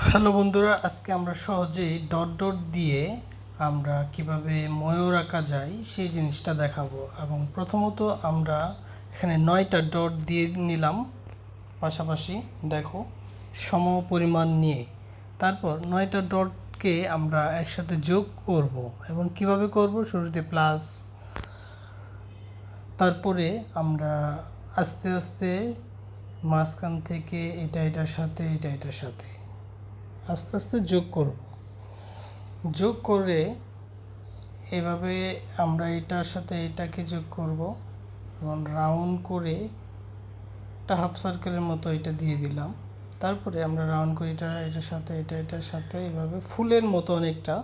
Hello বন্ধুরা, আজকে আমরা সহজেই ডট ডট দিয়ে আমরা কীভাবে ময়ূর আঁকা যায় সেই জিনিসটা দেখাবো। এবং প্রথমত আমরা এখানে নয়টা ডট দিয়ে নিলাম, পাশাপাশি দেখো সম পরিমাণ নিয়ে। তারপর নয়টা ডটকে আমরা একসাথে যোগ করব এবং কীভাবে করব শুরুতে প্লাস তারপরে আমরা আস্তে আস্তে মাঝখান থেকে এটা এটার সাথে, এটা এটার সাথে। আস্তে আস্তে যোগ করব। যোগ করে এভাবে আমরা এটার সাথে এটাকে যোগ করব এবং রাউন্ড করে একটা হাফ সার্কেলের মতো এটা দিয়ে দিলাম। তারপরে আমরা রাউন্ড করে এটা, এটার সাথে, এটা, এটার সাথে এভাবে ফুলের মতো অনেকটা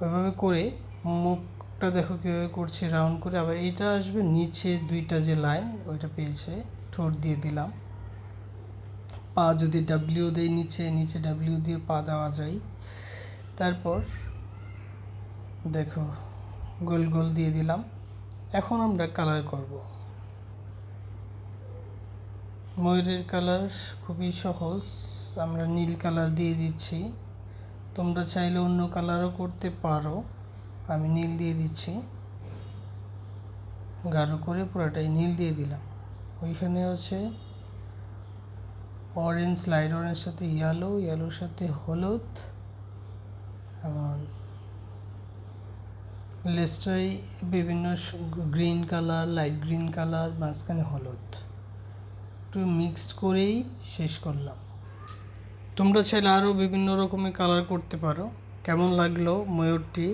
ওইভাবে করে মুখটা দেখো কীভাবে করছি, রাউন্ড করে। আবার এইটা আসবে নিচে দুইটা যে লাইন, ওইটা পেয়েছে, ঠোঁট দিয়ে দিলাম। পা যদি ডাব্লিউ দেয় নিচে নিচে ডাব্লিউ দিয়ে পা দেওয়া যায়। তারপর দেখো, গোল গোল দিয়ে দিলাম। এখন আমরা কালার করব। ময়ূরের কালার খুবই সহজ। আমরা নীল কালার দিয়ে দিচ্ছি। তোমরা চাইলে অন্য কালারও করতে পারো। আমি নীল দিয়ে দিচ্ছি। গাঢ় করে পুরোটাই নীল দিয়ে দিলাম। ওইখানে হচ্ছে অরেঞ্জ লাইট অরেঞ্জ সাথে ইয়েলো ইয়েলোর সাথে হলুদ, এবং লেস্টাই বিভিন্ন green colour light green colour মাঝখানে হলুদ। একটু মিক্সড করেই শেষ করলাম। তোমরা চাইলে আরও বিভিন্ন রকমের কালার করতে পারো। কেমন লাগল ময়ূরটি?